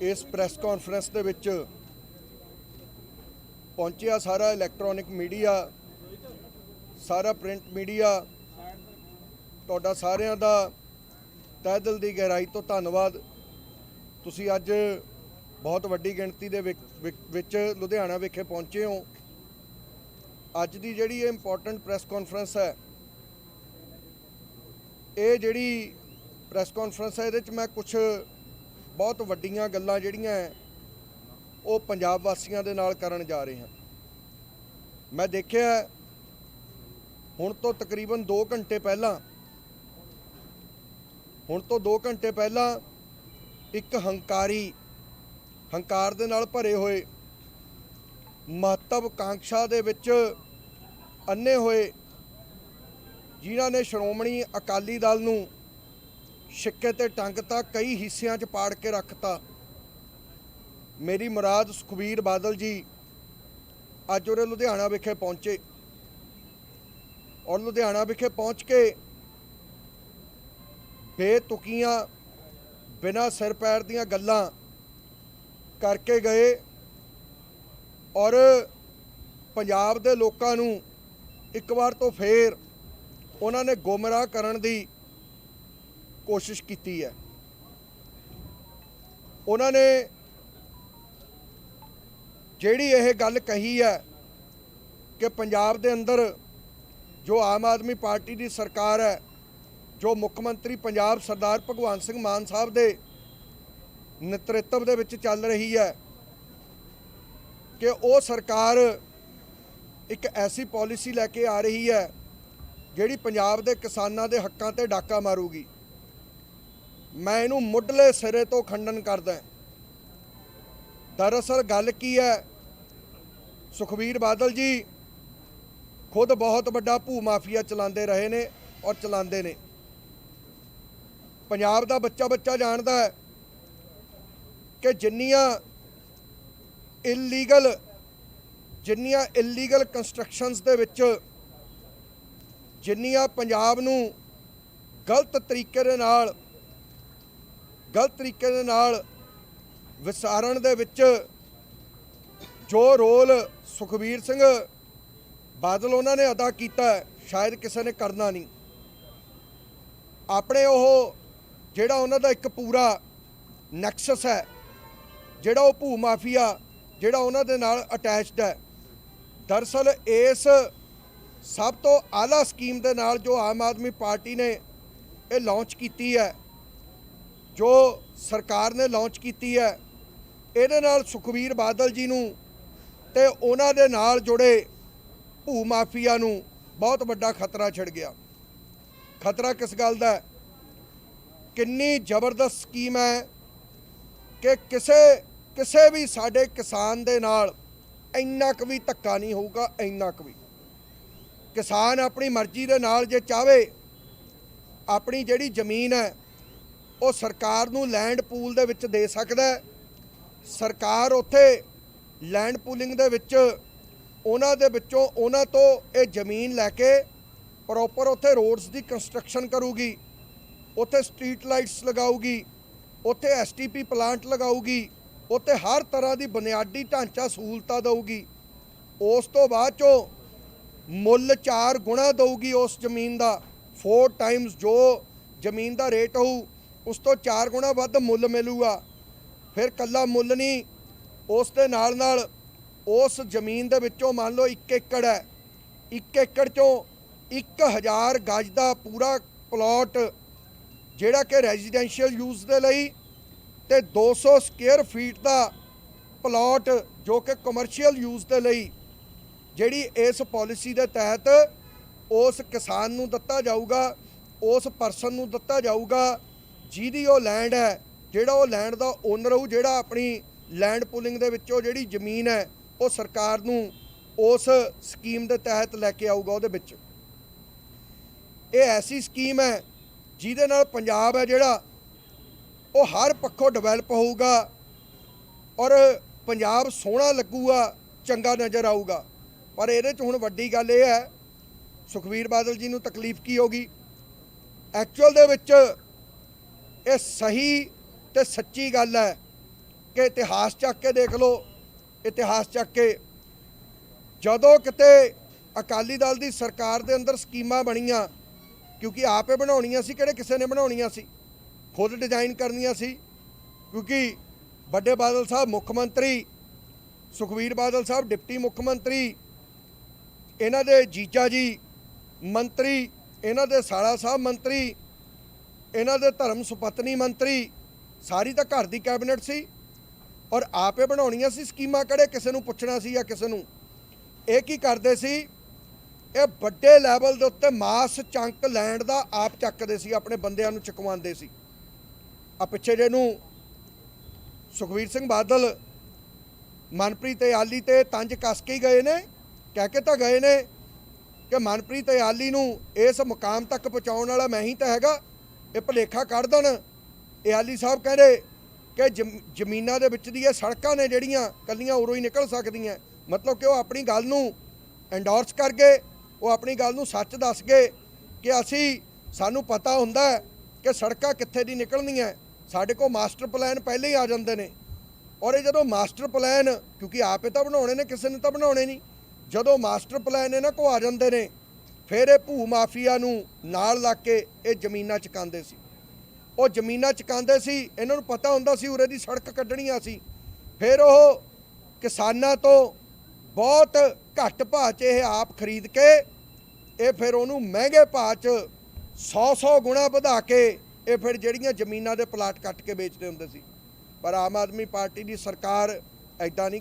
ਇਸ press conference ਦੇ ਵਿੱਚ ਪਹੁੰਚਿਆ ਸਾਰਾ ਇਲੈਕਟ੍ਰੋਨਿਕ ਮੀਡੀਆ, ਸਾਰਾ ਪ੍ਰਿੰਟ ਮੀਡੀਆ, ਤੁਹਾਡਾ ਸਾਰਿਆਂ ਦਾ ਤਹਿ ਦਿਲ ਦੀ ਗਹਿਰਾਈ ਤੋਂ ਧੰਨਵਾਦ। ਤੁਸੀਂ ਅੱਜ ਬਹੁਤ ਵੱਡੀ ਗਿਣਤੀ ਦੇ ਵਿਕ- ਵਿੱਚ ਲੁਧਿਆਣਾ ਵਿਖੇ ਪਹੁੰਚੇ ਹੋ। ਅੱਜ ਦੀ ਜਿਹੜੀ ਇਹ ਇੰਪੋਰਟੈਂਟ ਪ੍ਰੈਸ ਕਾਨਫਰੰਸ ਹੈ, ਇਹ ਜਿਹੜੀ ਪ੍ਰੈਸ ਕਾਨਫਰੰਸ ਹੈ, ਇਹਦੇ ਵਿੱਚ ਮੈਂ ਕੁਝ ਬਹੁਤ ਵੱਡੀਆਂ ਗੱਲਾਂ ਜਿਹੜੀਆਂ ਉਹ ਪੰਜਾਬ ਵਾਸੀਆਂ ਦੇ ਨਾਲ ਕਰਨ ਜਾ ਰਹੇ ਹਾਂ। ਮੈਂ ਦੇਖਿਆ ਹੁਣ ਤੋਂ ਤਕਰੀਬਨ 2 ਘੰਟੇ ਪਹਿਲਾਂ, ਹੁਣ ਤੋਂ 2 ਘੰਟੇ ਪਹਿਲਾਂ ਇੱਕ ਹੰਕਾਰੀ, ਹੰਕਾਰ ਦੇ ਨਾਲ ਭਰੇ ਹੋਏ ਮਹੱਤਵਕਾਂਖਸ਼ਾ ਦੇ ਵਿੱਚ ਅੰਨੇ ਹੋਏ, ਜਿਨ੍ਹਾਂ ਨੇ ਸ਼੍ਰੋਮਣੀ ਅਕਾਲੀ ਦਲ ਨੂੰ ਛਿੱਕੇ ਤੇ ਟੰਗਤਾ ਕਈ ਹਿੱਸਿਆਂ 'ਚ ਪਾੜ ਕੇ ਰੱਖਤਾ। ਮੇਰੀ ਮੁਰਾਦ ਸੁਖਬੀਰ ਬਾਦਲ ਜੀ ਅੱਜ ਉਰੇ ਲੁਧਿਆਣਾ ਵਿਖੇ ਪਹੁੰਚੇ। ਔਰ ਲੁਧਿਆਣਾ ਵਿਖੇ ਪਹੁੰਚ ਕੇ ਬੇਤੁਕੀਆਂ ਬਿਨਾਂ ਸਿਰ ਪੈਰ ਦੀਆਂ ਗੱਲਾਂ ਕਰਕੇ ਗਏ ਔਰ ਪੰਜਾਬ ਦੇ ਲੋਕਾਂ ਨੂੰ ਇੱਕ ਵਾਰ ਤੋਂ ਫੇਰ ਉਹਨਾਂ ਨੇ ਗੁੰਮਰਾਹ ਕਰਨ ਦੀ ਕੋਸ਼ਿਸ਼ ਕੀਤੀ ਹੈ। ਉਹਨਾਂ ਨੇ ਜਿਹੜੀ ਇਹ ਗੱਲ ਕਹੀ ਹੈ ਕਿ ਪੰਜਾਬ ਦੇ ਅੰਦਰ ਜੋ ਆਮ ਆਦਮੀ ਪਾਰਟੀ ਦੀ ਸਰਕਾਰ ਹੈ, ਜੋ ਮੁੱਖ ਮੰਤਰੀ ਪੰਜਾਬ ਸਰਦਾਰ ਭਗਵੰਤ ਸਿੰਘ ਮਾਨ ਸਾਹਿਬ ਦੇ ਨੇਤਰਤਵ ਦੇ ਵਿੱਚ ਚੱਲ ਰਹੀ ਹੈ ਕਿ ਉਹ ਸਰਕਾਰ ਇੱਕ ਐਸੀ ਪਾਲਿਸੀ ਲੈ ਕੇ ਆ ਰਹੀ ਹੈ ਜਿਹੜੀ ਪੰਜਾਬ ਦੇ ਕਿਸਾਨਾਂ ਦੇ ਹੱਕਾਂ ਤੇ ਡਾਕਾ ਮਾਰੂਗੀ। ਮੈਂ ਇਹਨੂੰ ਮੁੱਢਲੇ ਸਿਰੇ ਤੋਂ ਖੰਡਨ ਕਰਦਾ ਦਰਅਸਲ ਗੱਲ ਕੀ ਹੈ? ਸੁਖਬੀਰ ਬਾਦਲ ਜੀ ਖੁਦ ਬਹੁਤ ਵੱਡਾ ਭੂ ਮਾਫੀਆ ਚਲਾਉਂਦੇ ਰਹੇ ਨੇ ਔਰ ਚਲਾਉਂਦੇ ਨੇ। ਪੰਜਾਬ ਦਾ ਬੱਚਾ ਬੱਚਾ ਜਾਣਦਾ ਹੈ ਕਿ ਜਿੰਨੀਆਂ ਇਲੀਗਲ ਜਿੰਨੀਆਂ ਇਲੀਗਲ ਕੰਸਟਰਕਸ਼ਨਸ ਦੇ ਵਿੱਚ ਜਿੰਨੀਆਂ ਪੰਜਾਬ ਨੂੰ ਗਲਤ ਤਰੀਕੇ ਦੇ ਨਾਲ ਗਲਤ ਤਰੀਕੇ ਦੇ ਨਾਲ ਵਿਸਾਰਨ ਦੇ ਵਿੱਚ ਜੋ ਰੋਲ ਸੁਖਬੀਰ ਸਿੰਘ ਬਾਦਲ ਉਹਨਾਂ ਨੇ ਅਦਾ ਕੀਤਾ ਸ਼ਾਇਦ ਕਿਸੇ ਨੇ ਕਰਨਾ ਨਹੀਂ। ਆਪਣੇ ਉਹ ਜਿਹੜਾ ਉਹਨਾਂ ਦਾ ਇੱਕ ਪੂਰਾ ਨੈਕਸਸ ਹੈ, ਜਿਹੜਾ ਉਹ ਭੂ ਮਾਫੀਆ, ਜਿਹੜਾ ਉਹਨਾਂ ਦੇ ਨਾਲ ਅਟੈਚਡ ਹੈ। ਦਰਸਲ ਇਸ ਸਭ ਤੋਂ ਆਲਾ ਸਕੀਮ ਦੇ ਨਾਲ ਜੋ ਆਮ ਆਦਮੀ ਪਾਰਟੀ ਨੇ ਇਹ ਲਾਂਚ ਕੀਤੀ ਹੈ ਜੋ ਸਰਕਾਰ ਨੇ ਲਾਂਚ ਕੀਤੀ ਹੈ, ਇਹਦੇ ਨਾਲ ਸੁਖਬੀਰ ਬਾਦਲ ਜੀ ਨੂੰ ਤੇ ਉਹਨਾਂ ਦੇ ਨਾਲ ਜੁੜੇ ਭੂ ਮਾਫੀਆ ਨੂੰ ਬਹੁਤ ਵੱਡਾ ਖਤਰਾ ਛਿੜ ਗਿਆ। ਖਤਰਾ ਕਿਸ ਗੱਲ ਦਾ ਕਿੰਨੀ ਜ਼ਬਰਦਸਤ ਸਕੀਮ ਹੈ ਕਿ ਕਿਸੇ ਕਿਸੇ ਵੀ ਸਾਡੇ ਕਿਸਾਨ ਦੇ ਨਾਲ ਇੰਨਾ ਕੁ ਵੀ ਧੱਕਾ ਨਹੀਂ ਹੋਊਗਾ, ਇੰਨਾ ਕੁ ਵੀ। ਕਿਸਾਨ ਆਪਣੀ ਮਰਜ਼ੀ ਦੇ ਨਾਲ ਜੇ ਚਾਵੇ ਆਪਣੀ ਜਿਹੜੀ ਜ਼ਮੀਨ ਹੈ ਉਹ ਸਰਕਾਰ ਨੂੰ ਲੈਂਡ ਪੂਲ ਦੇ ਵਿੱਚ ਦੇ ਸਕਦਾ ਹੈ। ਸਰਕਾਰ ਉੱਥੇ ਲੈਂਡ ਪੂਲਿੰਗ ਦੇ ਵਿੱਚ, ਉਹਨਾਂ ਦੇ ਵਿੱਚੋਂ ਉਹਨਾਂ ਤੋਂ ਇਹ ਜ਼ਮੀਨ ਲੈ ਕੇ ਪ੍ਰੋਪਰ ਉੱਥੇ ਰੋਡਸ ਦੀ ਕੰਸਟਰਕਸ਼ਨ ਕਰੂਗੀ। ਉੱਥੇ ਸਟਰੀਟ ਲਾਈਟਸ ਲਗਾਊਗੀ, ਉੱਥੇ ਐਸਟੀਪੀ ਪਲਾਂਟ ਲਗਾਊਗੀ, ਉੱਥੇ ਹਰ ਤਰ੍ਹਾਂ ਦੀ ਬੁਨਿਆਦੀ ਢਾਂਚਾ ਸਹੂਲਤਾਂ ਦੇਊਗੀ। ਉਸ ਤੋਂ ਬਾਅਦ ਚੋਂ ਮੁੱਲ 4 ਗੁਣਾ ਦਊਗੀ ਉਸ ਜ਼ਮੀਨ ਦਾ। 4 ਟਾਈਮਸ ਜੋ ਜ਼ਮੀਨ ਦਾ ਰੇਟ ਹੋਊ ਉਸ ਤੋਂ 4 ਗੁਣਾ ਵੱਧ ਮੁੱਲ ਮਿਲੂਗਾ। ਫਿਰ ਕੱਲਾ ਮੁੱਲ ਨਹੀਂ, ਉਸ ਦੇ ਨਾਲ ਨਾਲ ਉਸ ਜ਼ਮੀਨ ਦੇ ਵਿੱਚੋਂ ਮੰਨ ਲਓ 1 ਏਕੜ ਹੈ 1 ਏਕੜ ਚੋਂ 1000 ਗਜ ਦਾ ਪੂਰਾ ਪਲਾਟ ਜਿਹੜਾ ਕਿ ਰੈਜ਼ੀਡੈਂਸ਼ੀਅਲ ਯੂਜ਼ ਦੇ ਲਈ ਤੇ 200 ਸਕੁਅਰ ਫੀਟ ਦਾ ਪਲਾਟ ਜੋ ਕਿ ਕਮਰਸ਼ੀਅਲ ਯੂਜ਼ ਦੇ ਲਈ, ਜਿਹੜੀ ਇਸ ਪਾਲਿਸੀ ਦੇ ਤਹਿਤ ਉਸ ਕਿਸਾਨ ਨੂੰ ਦਿੱਤਾ ਜਾਊਗਾ, ਉਸ ਪਰਸਨ ਨੂੰ ਦਿੱਤਾ ਜਾਊਗਾ ਜਿਹਦੀ ਉਹ ਲੈਂਡ ਹੈ, ਜਿਹੜਾ ਉਹ ਲੈਂਡ ਦਾ ਓਨਰ ਹੋਊ, ਜਿਹੜਾ ਆਪਣੀ ਲੈਂਡ ਪੂਲਿੰਗ ਦੇ ਵਿੱਚੋਂ ਜਿਹੜੀ ਜ਼ਮੀਨ ਹੈ, ਉਹ ਸਰਕਾਰ ਨੂੰ ਉਸ ਸਕੀਮ ਦੇ ਤਹਿਤ ਲੈ ਕੇ ਆਊਗਾ ਉਹਦੇ ਵਿੱਚ। ਇਹ ਐਸੀ ਸਕੀਮ ਹੈ, ਜਿਹਦੇ ਨਾਲ ਪੰਜਾਬ ਹੈ ਜਿਹੜਾ, ਉਹ ਹਰ ਪੱਖੋਂ ਡਿਵੈਲਪ ਹੋਊਗਾ ਔਰ ਪੰਜਾਬ ਸੋਹਣਾ ਲੱਗੂਗਾ, ਚੰਗਾ ਨਜ਼ਰ ਆਊਗਾ। ਪਰ ਇਹਦੇ 'ਚ ਹੁਣ ਵੱਡੀ ਗੱਲ ਇਹ ਹੈ, ਸੁਖਵੀਰ ਬਾਦਲ ਜੀ ਨੂੰ ਤਕਲੀਫ ਕੀ ਹੋਗੀ ਐਕਚੁਅਲ ਦੇ ਵਿੱਚ ਇਹ ਸਹੀ ਤੇ ਸੱਚੀ ਗੱਲ ਹੈ ਕਿ ਇਤਿਹਾਸ ਚੱਕ ਕੇ ਦੇਖ ਲਓ, ਇਤਿਹਾਸ ਚੱਕ ਕੇ ਜਦੋਂ ਕਿਤੇ ਅਕਾਲੀ ਦਲ ਦੀ ਸਰਕਾਰ ਦੇ ਅੰਦਰ ਸਕੀਮਾਂ ਬਣੀਆਂ, ਕਿਉਂਕਿ ਆਪੇ ਬਣਾਉਣੀਆਂ ਸੀ, ਕਿਹੜੇ ਕਿਸੇ ਨੇ ਬਣਾਉਣੀਆਂ ਸੀ? ਖੁਦ ਡਿਜ਼ਾਈਨ ਕਰਨੀਆਂ ਸੀ, ਕਿਉਂਕਿ ਵੱਡੇ ਬਾਦਲ ਸਾਹਿਬ ਮੁੱਖ ਮੰਤਰੀ ਸੁਖਵੀਰ ਬਾਦਲ ਸਾਹਿਬ ਡਿਪਟੀ ਮੁੱਖ ਮੰਤਰੀ, ਇਹਨਾਂ ਦੇ ਜੀਜਾ ਜੀ, ਮੰਤਰੀ, ਇਹਨਾਂ ਦੇ ਸਾਲਾ ਸਾਹਿਬ ਮੰਤਰੀ ਇਹਨਾਂ ਦੇ ਧਰਮ ਸੁਪਤਨੀ ਮੰਤਰੀ ਸਾਰੀ ਤਾਂ ਘਰ ਦੀ ਕੈਬਨਿਟ ਸੀ ਔਰ ਆਪੇ ਬਣਾਉਣੀਆਂ ਸੀ ਸਕੀਮਾਂ, ਕਿਹੜੇ ਕਿਸੇ ਨੂੰ ਪੁੱਛਣਾ ਸੀ ਜਾਂ ਕਿਸੇ ਨੂੰ। ਇਹ ਕੀ ਕਰਦੇ ਸੀ? ਇਹ ਵੱਡੇ ਲੈਵਲ ਦੇ ਉੱਤੇ ਮਾਸ ਚੰਕ ਲੈਂਡ ਦਾ ਆਪ ਚੱਕਦੇ ਸੀ, ਆਪਣੇ ਬੰਦਿਆਂ ਨੂੰ ਚੁਕਵਾਉਂਦੇ ਸੀ। ਆ ਪਿੱਛੇ ਜੇ ਨੂੰ ਸੁਖਵੀਰ ਸਿੰਘ ਬਾਦਲ, ਮਨਪ੍ਰੀਤ ਆਲੀ ਤੇ ਤੰਜ ਕੱਸ ਕੇ ਹੀ ਗਏ ਨੇ, ਕਹਿ ਕੇ ਤਾਂ ਗਏ ਨੇ ਕਿ ਮਨਪ੍ਰੀਤ ਆਲੀ ਨੂੰ ਇਸ ਮੁਕਾਮ ਤੱਕ ਪਹੁੰਚਾਉਣ ਵਾਲਾ ਮੈਂ ਹੀ ਤਾਂ ਹੈਗਾ। ਇਹ ਭਲੇਖਾ ਕੱਢ ਦੇਣ। ਆਲੀ ਸਾਹਿਬ ਕਹਿੰਦੇ ਕਿ ਜ਼ਮ- ਜ਼ਮੀਨਾਂ ਦੇ ਵਿੱਚ ਦੀ ਇਹ ਸੜਕਾਂ ਨੇ ਜਿਹੜੀਆਂ ਕੱਲੀਆਂ ਉਰੋਂ ਹੀ ਨਿਕਲ ਸਕਦੀਆਂ। ਮਤਲਬ ਕਿ ਉਹ ਆਪਣੀ ਗੱਲ ਨੂੰ ਐਂਡੋਰਸ ਕਰ ਗਏ, ਉਹ ਆਪਣੀ ਗੱਲ ਨੂੰ ਸੱਚ ਦੱਸ ਗਏ ਕਿ ਅਸੀਂ, ਸਾਨੂੰ ਪਤਾ ਹੁੰਦਾ ਕਿ ਸੜਕਾਂ ਕਿੱਥੇ ਦੀ ਨਿਕਲਣੀਆਂ। ਸਾਡੇ ਕੋਲ ਮਾਸਟਰ ਪਲਾਨ ਪਹਿਲੇ ਹੀ ਆ ਜਾਂਦੇ ਨੇ। ਔਰ ਇਹ ਜਦੋਂ ਮਾਸਟਰ ਪਲਾਨ, ਕਿਉਂਕਿ ਆਪੇ ਤਾਂ ਬਣਾਉਣੇ ਨੇ, ਕਿਸੇ ਨੇ ਤਾਂ ਬਣਾਉਣੇ ਨਹੀਂ। ਜਦੋਂ ਮਾਸਟਰ ਪਲਾਨ ਇਹਨਾਂ ਕੋ ਆ ਜਾਂਦੇ ਨੇ ਫਿਰ ਇਹ ਭੂ ਮਾਫੀਆ ਨੂੰ ਨਾਲ ਲਾ ਕੇ ਇਹ ਜ਼ਮੀਨਾਂ ਚਕਾਉਂਦੇ ਸੀ। ਉਹ ਜ਼ਮੀਨਾਂ ਚਕਾਉਂਦੇ ਸੀ, ਇਹਨਾਂ ਨੂੰ ਪਤਾ ਹੁੰਦਾ ਸੀ ਉਰੇ ਦੀ ਸੜਕ ਕੱਢਣੀ ਆ ਸੀ। ਫਿਰ ਉਹ ਕਿਸਾਨਾਂ ਤੋਂ ਬਹੁਤ ਘੱਟ ਭਾਅ 'ਚ ਇਹ ਆਪ ਖਰੀਦ ਕੇ, ਇਹ ਫਿਰ ਉਹਨੂੰ ਮਹਿੰਗੇ ਭਾਅ 'ਚ 100-100 ਗੁਣਾ ਵਧਾ ਕੇ ਇਹ ਫਿਰ ਜਿਹੜੀਆਂ ਜ਼ਮੀਨਾਂ ਦੇ ਪਲਾਟ ਕੱਟ ਕੇ ਵੇਚਦੇ ਹੁੰਦੇ ਸੀ। ਪਰ ਆਮ ਆਦਮੀ ਪਾਰਟੀ ਦੀ ਸਰਕਾਰ ਐਦਾਂ ਨਹੀਂ